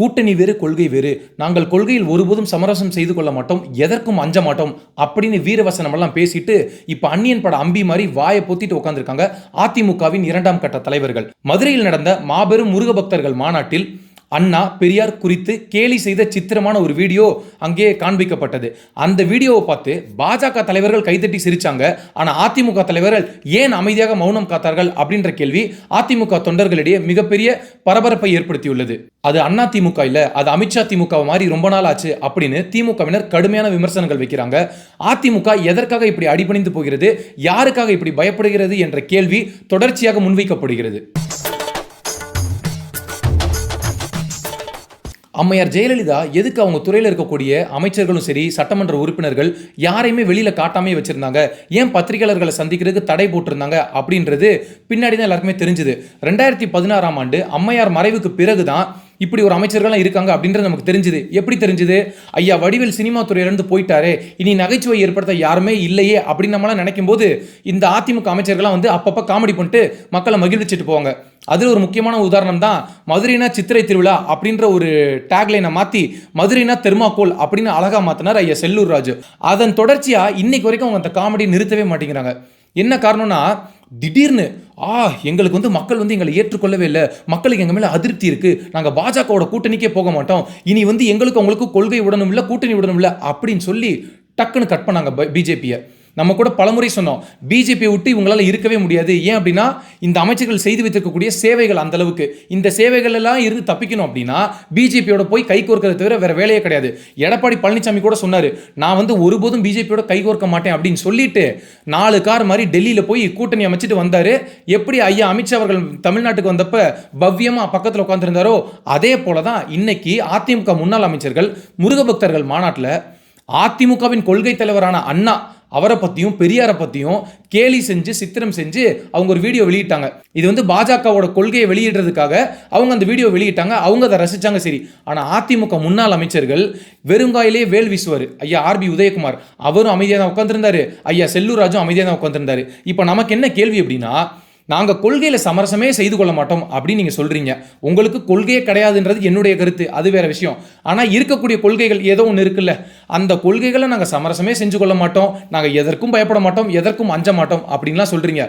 கூட்டணி வேறு கொள்கை வேறு. நாங்கள் கொள்கையில் ஒருபோதும் சமரசம் செய்து கொள்ள மாட்டோம் எதற்கும் அஞ்ச மாட்டோம் அப்படின்னு வீரவசனம் எல்லாம் பேசிட்டு இப்போ அந்நியன் பட அம்பி மாதிரி வாயை பொத்திட்டு உட்காந்துருக்காங்க அதிமுகவின் இரண்டாம் கட்ட தலைவர்கள். மதுரையில் நடந்த மாபெரும் முருக பக்தர்கள் மாநாட்டில் அண்ணா பெரியார் குறித்து கேலி செய்த சித்திரமான ஒரு வீடியோ அங்கே காண்பிக்கப்பட்டது. அந்த வீடியோவை பார்த்து பாஜக தலைவர்கள் கைதட்டி சிரிச்சாங்க. ஆனால் அதிமுக தலைவர்கள் ஏன் அமைதியாக மௌனம் காத்தார்கள் அப்படின்ற கேள்வி அதிமுக தொண்டர்களிடையே மிகப்பெரிய பரபரப்பை ஏற்படுத்தியுள்ளது. அது அண்ணா திமுக இல்லை அது அமித்ஷா திமுக மாதிரி ரொம்ப நாள் ஆச்சு அப்படின்னு திமுகவினர் கடுமையான விமர்சனங்கள் வைக்கிறாங்க. அதிமுக எதற்காக இப்படி அடிபணிந்து போகிறது யாருக்காக இப்படி பயப்படுகிறது என்ற கேள்வி தொடர்ச்சியாக முன்வைக்கப்படுகிறது. அம்மையார் ஜெயலலிதா எதுக்கு அவங்க துறையில் இருக்கக்கூடிய அமைச்சர்களும் சரி சட்டமன்ற உறுப்பினர்கள் யாரையுமே வெளியில் காட்டாமே வச்சுருந்தாங்க. ஏன் பத்திரிகையாளர்களை சந்திக்கிறதுக்கு தடை போட்டிருந்தாங்க அப்படின்றது பின்னாடி தான் எல்லாருக்குமே தெரிஞ்சுது. ரெண்டாயிரத்தி பதினாறாம் ஆண்டு அம்மையார் மறைவுக்கு பிறகு தான் இப்படி ஒரு அமைச்சர்கள்லாம் இருக்காங்க அப்படின்றது நமக்கு தெரிஞ்சுது. எப்படி தெரிஞ்சுது? ஐயா வடிவேல் சினிமா துறையிலேருந்து போயிட்டாரே. இனி நகைச்சுவை ஏற்படுத்த யாருமே இல்லையே அப்படின்னு நம்மளாம் நினைக்கும் போது இந்த அதிமுக அமைச்சர்கள்லாம் வந்து அப்பப்போ காமெடி பண்ணிட்டு மக்களை மகிழ்ச்சிட்டு போவாங்க. அதில் ஒரு முக்கியமான உதாரணம் தான் மதுரைனா சித்திரை திருவிழா அப்படின்ற ஒரு டேக்லைனை மாற்றி மதுரைனா தெர்மாக்கோல் அப்படின்னு அழகாக மாற்றினார் ஐயா செல்லூர் ராஜு. அதன் தொடர்ச்சியாக இன்னைக்கு வரைக்கும் அவங்க அந்த காமெடி நிறுத்தவே மாட்டேங்கிறாங்க. என்ன காரணம்னா திடீர்னு ஆ எங்களுக்கு வந்து மக்கள் வந்து எங்களை ஏற்றுக்கொள்ளவே இல்லை. மக்களுக்கு எங்கள் மேலே அதிருப்தி இருக்குது நாங்கள் பாஜகவோட கூட்டணிக்கே போக மாட்டோம். இனி வந்து எங்களுக்கு அவங்களுக்கு கொள்கை உடனும் இல்லை கூட்டணி உடனும் இல்லை அப்படின்னு சொல்லி டக்குன்னு கட் பண்ணாங்க பிஜேபியை. நம்ம கூட பலமுறை சொன்னோம் பிஜேபியை விட்டு இவங்களால இருக்கவே முடியாது. ஏன் அப்படின்னா இந்த அமைச்சர்கள் செய்து வைத்திருக்கக்கூடிய சேவைகள் அந்த அளவுக்கு. இந்த சேவைகள் எல்லாம் இருந்து தப்பிக்கணும் அப்படின்னா பிஜேபியோட போய் கை கோர்க்கறத தவிர வேற வேலையே கிடையாது. எடப்பாடி பழனிசாமி கூட சொன்னாரு நான் வந்து ஒருபோதும் பிஜேபியோட கை கோர்க்க மாட்டேன் அப்படின்னு சொல்லிட்டு நாலு கார் மாதிரி டெல்லியில் போய் கூட்டணி அமைச்சிட்டு வந்தார். எப்படி ஐயா அமித்ஷா அவர்கள் தமிழ்நாட்டுக்கு வந்தப்ப பவ்யமா பக்கத்தில் உட்காந்துருந்தாரோ அதே போல தான் இன்னைக்கு அதிமுக முன்னாள் அமைச்சர்கள் முருகபக்தர்கள் மாநாட்டில் அதிமுகவின் கொள்கை தலைவரான அண்ணா அவரை பற்றியும் பெரியாரை பற்றியும் கேலி செஞ்சு சித்திரம் செஞ்சு அவங்க ஒரு வீடியோ வெளியிட்டாங்க. இது வந்து பாஜகவோட கொள்கையை வெளியிடுறதுக்காக அவங்க அந்த வீடியோ வெளியிட்டாங்க. அவங்க அதை ரசிச்சாங்க சரி. ஆனால் அதிமுக முன்னாள் அமைச்சர்கள் வெறுங்காயிலே வேல் வீசுவார். ஐயா ஆர்பி உதயகுமார். அவரும் அமைதியாக தான் உட்காந்துருந்தாரு ஐயா செல்லூர் ராஜும் அமைதியாக தான் உட்காந்துருந்தாரு இப்போ நமக்கு என்ன கேள்வி அப்படின்னா நாங்கள் கொள்கையில் சமரசமே செய்து கொள்ள மாட்டோம் அப்படின்னு நீங்கள் சொல்கிறீங்க உங்களுக்கு கொள்கையே கிடையாதுன்றது என்னுடைய கருத்து. அது வேற விஷயம். ஆனால் இருக்கக்கூடிய கொள்கைகள் ஏதோ ஒன்று இருக்குல்ல. அந்த கொள்கைகளை நாங்கள் சமரசமே செஞ்சு கொள்ள மாட்டோம். நாங்கள் எதற்கும் பயப்பட மாட்டோம். எதற்கும் அஞ்ச மாட்டோம் அப்படின்லாம் சொல்கிறீங்க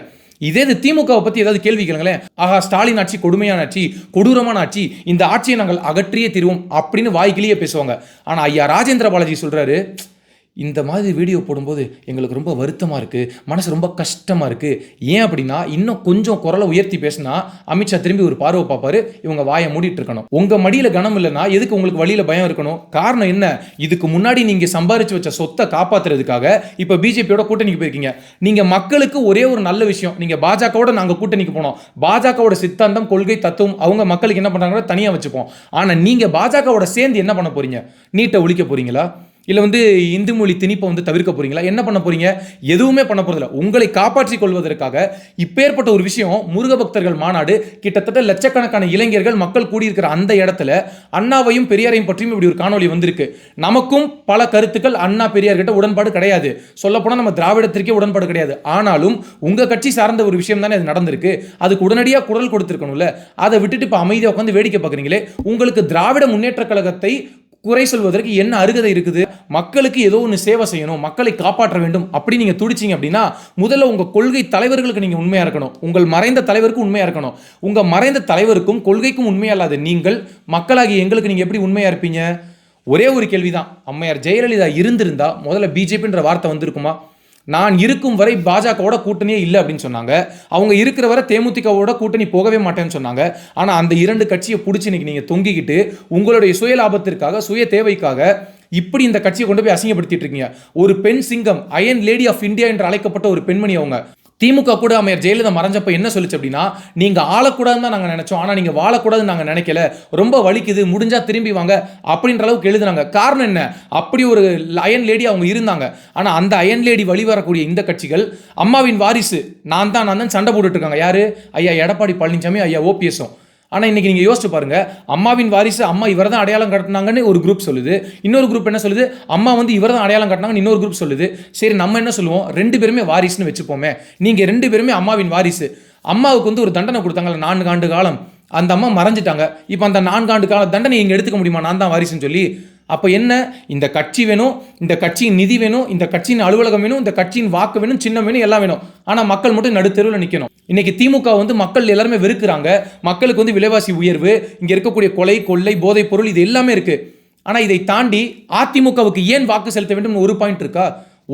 இதே இது திமுகவை பற்றி ஏதாவது கேள்வி கேளுங்களேன். ஆஹா ஸ்டாலின் ஆட்சி கொடுமையான ஆட்சி கொடூரமான ஆட்சி இந்த ஆட்சியை நாங்கள் அகற்றியே தீர்வோம் அப்படின்னு வாய்க்கிலேயே பேசுவாங்க. ஆனால் ஐயா ராஜேந்திர பாலாஜி சொல்கிறாரு இந்த மாதிரி வீடியோ போடும்போது எங்களுக்கு ரொம்ப வருத்தமாக இருக்குது மனசு ரொம்ப கஷ்டமாக இருக்குது ஏன் அப்படின்னா இன்னும் கொஞ்சம் குரலை உயர்த்தி பேசினா அமித்ஷா திரும்பி ஒரு பார்வை பார்ப்பாரு இவங்க வாயை மூடிட்டு இருக்கணும். உங்கள் மடியில் கனம் இல்லைன்னா எதுக்கு உங்களுக்கு வழியில் பயம் இருக்கணும்? காரணம் என்ன? இதுக்கு முன்னாடி நீங்கள் சம்பாரிச்சு வச்ச சொத்தை காப்பாத்துறதுக்காக இப்போ பிஜேபியோட கூட்டணிக்கு போயிருக்கீங்க. நீங்கள் மக்களுக்கு ஒரே ஒரு நல்ல விஷயம் நீங்கள் பாஜகவோட நாங்கள் கூட்டணிக்கு போனோம். பாஜகவோட சித்தாந்தம் கொள்கை தத்துவம் அவங்க மக்களுக்கு என்ன பண்ணுறாங்களோ தனியாக வச்சுப்போம். ஆனால் நீங்கள் பாஜகவோட சேர்ந்து என்ன பண்ண போறீங்க? நீட்டை ஒழிக்க போறீங்களா? இல்லை வந்து இந்து மொழி திணிப்பை வந்து தவிர்க்க போறீங்களா? என்ன பண்ண போறீங்க? எதுவுமே பண்ண போறதில்ல. உங்களை காப்பாற்றிக் கொள்வதற்காக இப்பேற்பட்ட ஒரு விஷயம் முருக பக்தர்கள் மாநாடு கிட்டத்தட்ட லட்சக்கணக்கான இளைஞர்கள் மக்கள் கூடியிருக்கிற அந்த இடத்துல அண்ணாவையும் பெரியாரையும் பற்றியும் இப்படி ஒரு காணொளி வந்திருக்கு. நமக்கும் பல கருத்துக்கள் அண்ணா பெரியார் கிட்ட உடன்பாடு கிடையாது. சொல்லப்போனால் நம்ம திராவிடத்திற்கே உடன்பாடு கிடையாது. ஆனாலும் உங்க கட்சி சார்ந்த ஒரு விஷயம் தானே அது நடந்திருக்கு. அதுக்கு உடனடியாக குரல் கொடுத்துருக்கணும்ல. அதை விட்டுட்டு இப்போ அமைதியாக உட்காந்து வேடிக்கை பார்க்குறீங்களே. உங்களுக்கு திராவிட முன்னேற்ற கழகத்தை குறை சொல்வதற்கு என்ன அருகதை இருக்குது? மக்களுக்கு ஏதோ ஒன்று சேவை செய்யணும் மக்களை காப்பாற்ற வேண்டும் அப்படி நீங்கள் துடிச்சிங்க அப்படின்னா முதல்ல உங்கள் கொள்கை தலைவர்களுக்கு நீங்கள் உண்மையாக இருக்கணும். உங்கள் மறைந்த தலைவருக்கும் உண்மையாக இருக்கணும். உங்கள் மறைந்த தலைவருக்கும் கொள்கைக்கும் உண்மையா இல்லாத நீங்கள் மக்களாகிய எங்களுக்கு நீங்கள் எப்படி உண்மையாக இருப்பீங்க? ஒரே ஒரு கேள்விதான். அம்மையார் ஜெயலலிதா இருந்திருந்தா முதல்ல பிஜேபின்ற வார்த்தை வந்திருக்குமா? நான் இருக்கும் வரை பாஜகவோட கூட்டணியே இல்லை அப்படின்னு சொன்னாங்க. அவங்க இருக்கிற வரை தேமுதிகவோட கூட்டணி போகவே மாட்டேன்னு சொன்னாங்க. ஆனால் அந்த இரண்டு கட்சியை பிடிச்சி இன்னைக்கு நீங்கள் தொங்கிக்கிட்டு உங்களுடைய சுய லாபத்திற்காக சுய தேவைக்காக இப்படி இந்த கட்சியை கொண்டு போய் அசிங்கப்படுத்திட்டு இருக்கீங்க. ஒரு பெண் சிங்கம் அயன் லேடி ஆஃப் இந்தியா என்று அழைக்கப்பட்ட ஒரு பெண்மணி அவங்க. திமுக கூட அமையர் ஜெயலலிதா மறைஞ்சப்ப என்ன சொல்லுச்சு அப்படின்னா நீங்க ஆளக்கூடாதுன்னு தான் நாங்கள் நினைச்சோம். ஆனா நீங்க வாழக்கூடாதுன்னு நாங்க நினைக்கல. ரொம்ப வலிக்குது. முடிஞ்சா திரும்பி வாங்க அப்படின்ற அளவுக்கு எழுதுனாங்க. காரணம் என்ன? அப்படி ஒரு அயன் லேடி அவங்க இருந்தாங்க. ஆனா அந்த அயன் லேடி வழி வரக்கூடிய இந்த கட்சிகள் அம்மாவின் வாரிசு. நான் தான் நான் தான் சண்டை போட்டுட்டு இருக்காங்க. யாரு? ஐயா எடப்பாடி பழனிசாமி ஐயா ஓபிஎஸும் ஆனால் இன்றைக்கி நீங்கள் யோசிச்சு பாருங்க. அம்மாவின் வாரிசு அம்மா இவர் தான் அடையாளம் காட்டினாங்கன்னு ஒரு குரூப் சொல்லுது. இன்னொரு குரூப் என்ன சொல்லுது? அம்மா வந்து இவர் தான் அடையாளம் காட்டினாங்கன்னு இன்னொரு குரூப் சொல்லுது. சரி நம்ம என்ன சொல்லுவோம்? ரெண்டு பேருமே வாரிசுன்னு வச்சுப்போமே. நீங்கள் ரெண்டு பேருமே அம்மாவின் வாரிசு. அம்மாவுக்கு வந்து ஒரு தண்டனை கொடுத்தாங்கல்ல நான்கு ஆண்டு காலம். அந்த அம்மா மறைஞ்சிட்டாங்க. இப்போ அந்த நான்காண்டு கால தண்டனை இங்கே எடுத்துக்க முடியுமா? நான் தான் வாரிசுன்னு சொல்லி அப்போ என்ன? இந்த கட்சி வேணும் இந்த கட்சியின் நிதி வேணும் இந்த கட்சியின் அலுவலகம் வேணும் இந்த கட்சியின் வாக்கு வேணும் சின்னம் வேணும் எல்லாம் வேணும். ஆனால் மக்கள் மட்டும் நடுத்தெருவில் நிற்கணும் இன்னைக்கு திமுக வந்து மக்கள் எல்லாருமே வெறுக்கிறாங்க. மக்களுக்கு வந்து விலைவாசி உயர்வு இங்கே இருக்கக்கூடிய கொலை கொள்ளை போதைப் பொருள் இது எல்லாமே இருக்கு. ஆனால் இதை தாண்டி அதிமுகவுக்கு ஏன் வாக்கு செலுத்த வேண்டும் ஒரு பாயிண்ட் இருக்கா?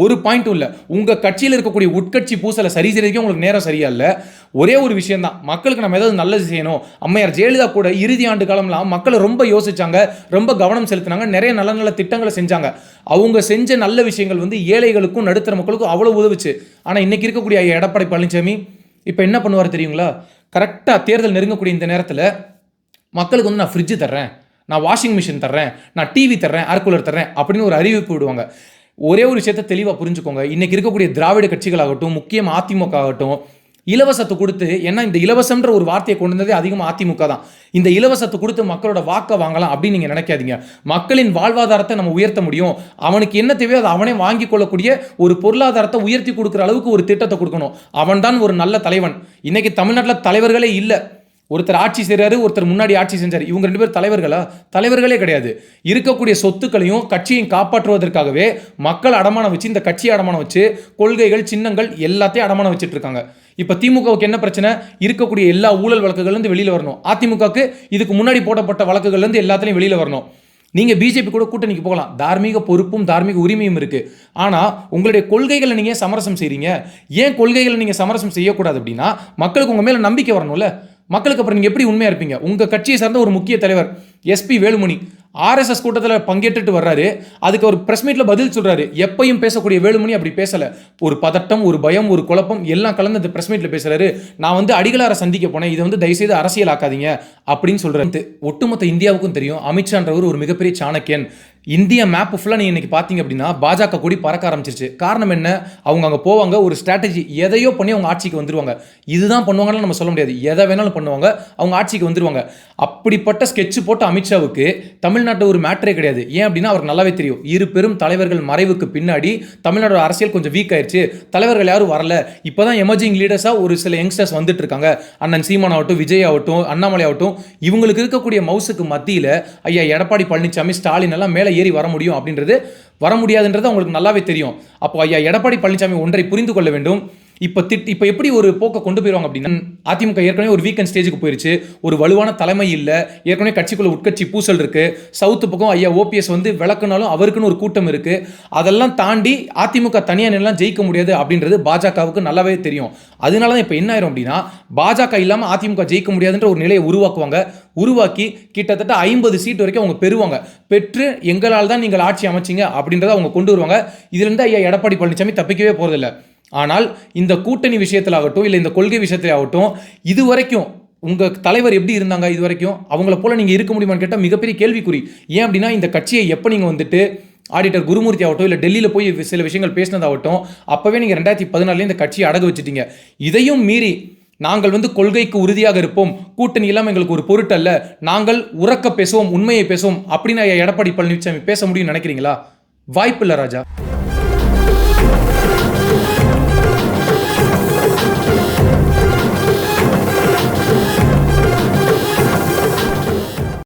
ஒரு பாயிண்ட்டும் இல்லை. உங்கள் கட்சியில் இருக்கக்கூடிய உட்கட்சி பூசலை சரி செய்யறதுக்கே உங்களுக்கு நேரம் சரியா இல்லை. ஒரே ஒரு விஷயம் தான் மக்களுக்கு நம்ம ஏதாவது நல்லது செய்யணும். அம்மையார் ஜெயலலிதா கூட இறுதி ஆண்டு காலம்லாம் மக்களை ரொம்ப யோசிச்சாங்க ரொம்ப கவனம் செலுத்தினாங்க நிறைய நல்ல நல்ல திட்டங்களை செஞ்சாங்க. அவங்க செஞ்ச நல்ல விஷயங்கள் வந்து ஏழைகளுக்கும் நடுத்தர மக்களுக்கும் அவ்வளோ உதவுச்சு. ஆனால் இன்னைக்கு இருக்கக்கூடிய ஐயா எடப்பாடி பழனிசாமி இப்போ என்ன பண்ணுவார் தெரியுங்களா? கரெக்டாக தேர்தல் நெருங்கக்கூடிய இந்த நேரத்தில் மக்களுக்கு வந்து நான் ஃப்ரிட்ஜு தர்றேன் நான் வாஷிங் மிஷின் தர்றேன் நான் டிவி தர்றேன் ஏர் கூலர் தர்றேன் அப்படின்னு ஒரு அறிவிப்பு விடுவாங்க. ஒரே ஒரு விஷயத்தை தெளிவாக புரிஞ்சுக்கோங்க. இன்றைக்கி இருக்கக்கூடிய திராவிட கட்சிகளாகட்டும் முக்கியம் அதிமுக ஆகட்டும் இலவசத்தை கொடுத்து ஏன்னா இந்த இலவசம்ன்ற ஒரு வார்த்தையை கொண்டு வந்ததே அதிகமாக அதிமுக தான். இந்த இலவசத்தை கொடுத்து மக்களோட வாக்கை வாங்கலாம் அப்படின்னு நீங்கள் நினைக்காதீங்க. மக்களின் வாழ்வாதாரத்தை நம்ம உயர்த்த முடியும். அவனுக்கு என்ன தேவையோ அதை அவனே வாங்கி கொள்ளக்கூடிய ஒரு பொருளாதாரத்தை உயர்த்தி கொடுக்குற அளவுக்கு ஒரு திட்டத்தை கொடுக்கணும். அவன் தான் ஒரு நல்ல தலைவன். இன்னைக்கு தமிழ்நாட்டில் தலைவர்களே இல்லை. ஒருத்தர் ஆட்சி செய்கிறாரு ஒருத்தர் முன்னாடி ஆட்சி செஞ்சார். இவங்க ரெண்டு பேர் தலைவர்களா? தலைவர்களே கிடையாது. இருக்கக்கூடிய சொத்துக்களையும் கட்சியையும் காப்பாற்றுவதற்காகவே மக்கள் அடமானம் வச்சு இந்த கட்சியை அடமானம் வச்சு கொள்கைகள் சின்னங்கள் எல்லாத்தையும் அடமானம் வச்சுட்டு இருக்காங்க. இப்போ திமுகவுக்கு என்ன பிரச்சனை? இருக்கக்கூடிய எல்லா ஊழல் வழக்குகள்லேருந்து வெளியில் வரணும். அதிமுகவுக்கு இதுக்கு முன்னாடி போடப்பட்ட வழக்குகள்லேருந்து எல்லாத்துலையும் வெளியில் வரணும். நீங்கள் பிஜேபி கூட கூட்டணிக்கு போகலாம். தார்மீக பொறுப்பும் தார்மீக உரிமையும் இருக்குது ஆனால் உங்களுடைய கொள்கைகளை நீங்கள் ஏன் சமரசம் செய்கிறீங்க ஏன் கொள்கைகளை நீங்கள் சமரசம் செய்யக்கூடாது அப்படின்னா மக்களுக்கு உங்கள் மேலே நம்பிக்கை வரணும்ல. மக்களுக்கு அப்புறம் நீங்கள் எப்படி உண்மையாக இருப்பீங்க? உங்கள் கட்சியை சார்ந்த ஒரு முக்கிய தலைவர் எஸ்பி வேலுமணி. ஆர்எஸ்எஸ் கூட்டத்தில் பங்கேற்றுட்டு வர்றாரு. அதுக்கு ஒரு பிரஸ் மீட்டில் பதில் சொல்கிறாரு எப்பயும் பேசக்கூடிய வேலுமணி அப்படி பேசலை. ஒரு பதட்டம் ஒரு பயம் ஒரு குழப்பம் எல்லாம் கலந்து அந்த பிரஸ் மீட்டில் பேசுறாரு. நான் வந்து அடிகளாரை சந்திக்க போனேன். இதை வந்து தயவுசெய்து அரசியல் ஆக்காதீங்க அப்படின்னு சொல்கிறது ஒட்டுமொத்த இந்தியாவுக்கும் தெரியும். அமித்ஷான்றவர் ஒரு மிகப்பெரிய சாணக்கியன். இந்திய மேப் ஃபுல்லாக நீங்கள் இன்னைக்கு பார்த்தீங்க அப்படின்னா பாஜக கூடி பறக்க ஆரம்பிச்சிருச்சு. காரணம் என்ன? அவங்க அங்கே போவாங்க. ஒரு ஸ்ட்ராட்டஜி எதையோ பண்ணி அவங்க ஆட்சிக்கு வந்துருவாங்க. இதுதான் பண்ணுவாங்கன்னு நம்ம சொல்ல முடியாது. எதை வேணாலும் பண்ணுவாங்க. அவங்க ஆட்சிக்கு வந்துருவாங்க. அப்படிப்பட்ட ஸ்கெட்ச் போட்டு அமித்ஷாவுக்கு தமிழ்நாட்டில் ஒரு மேட்டரே கிடையாது. ஏன் அப்படின்னா அவருக்கு நல்லாவே தெரியும். இரு பெரும் தலைவர்கள் மறைவுக்கு பின்னாடி தமிழ்நாடு அரசியல் கொஞ்சம் வீக் ஆயிடுச்சு தலைவர்கள் யாரும் வரல. இப்போ தான் எமர்ஜிங் லீடர்ஸாக ஒரு சில யங்ஸ்டர்ஸ் வந்துட்டு இருக்காங்க. அண்ணன் சீமான் ஆகட்டும் விஜய் ஆகட்டும் அண்ணாமலை ஆகட்டும் இவங்களுக்கு இருக்கக்கூடிய மவுசுக்கு மத்தியில் ஐயா எடப்பாடி பழனிசாமி ஸ்டாலின் எல்லாம் மேலே ஏறி வர முடியும் அப்படின்றது வர முடியாதுன்றது அவங்களுக்கு நல்லாவே தெரியும். அப்போ ஐயா எடப்பாடி பழனிசாமி ஒன்றை புரிந்து கொள்ள வேண்டும். இப்போ திட் இப்போ எப்படி ஒரு போக்கை கொண்டு போயிருவாங்க அப்படின்னா அதிமுக ஏற்கனவே ஒரு வீக்கெண்ட் ஸ்டேஜுக்கு போயிருச்சு. ஒரு வலுவான தலைமை இல்லை. ஏற்கனவே கட்சிக்குள்ள உட்கட்சி பூசல் இருக்கு. சவுத்து பக்கம் ஐயா ஓபிஎஸ் வந்து விளக்குனாலும் அவருக்குன்னு ஒரு கூட்டம் இருக்கு. அதெல்லாம் தாண்டி அதிமுக தனியாக நிலாம் ஜெயிக்க முடியாது அப்படின்றது பாஜகவுக்கு நல்லாவே தெரியும். அதனால தான் இப்போ என்ன ஆயிரும் அப்படின்னா பாஜக இல்லாமல் அதிமுக ஜெயிக்க முடியாதுன்ற ஒரு நிலையை உருவாக்குவாங்க. உருவாக்கி கிட்டத்தட்ட ஐம்பது சீட் வரைக்கும் அவங்க பெறுவாங்க. பெற்று எங்களால் தான் நீங்கள் ஆட்சி அமைச்சிங்க அப்படின்றத அவங்க கொண்டு வருவாங்க. இதுலேருந்து ஐயா எடப்பாடி பழனிசாமி தப்பிக்கவே போகிறதில்ல ஆனால் இந்த கூட்டணி விஷயத்தில் ஆகட்டும் இல்லை இந்த கொள்கை விஷயத்தில் ஆகட்டும் இது வரைக்கும் உங்கள் தலைவர் எப்படி இருந்தாங்க இது வரைக்கும் அவங்கள போல் நீங்கள் இருக்க முடியுமான்னு கேட்டால் மிகப்பெரிய கேள்விக்குறி. ஏன் அப்படின்னா இந்த கட்சியை எப்போ நீங்கள் வந்துட்டு ஆடிட்டர் குருமூர்த்தி ஆகட்டும் இல்லை டெல்லியில் போய் சில விஷயங்கள் பேசினதாகட்டும் அப்போவே நீங்கள் ரெண்டாயிரத்தி பதினாலே இந்த கட்சியை அடகு வச்சுட்டீங்க. இதையும் மீறி நாங்கள் வந்து கொள்கைக்கு உறுதியாக இருப்போம். கூட்டணி இல்லாமல் எங்களுக்கு ஒரு பொருட்டல்ல நாங்கள் உறக்க பேசுவோம் உண்மையை பேசுவோம். அப்படின்னு எடப்பாடி பழனிசாமி பேச முடியும்னு நினைக்கிறீங்களா? வாய்ப்பில்லை ராஜா.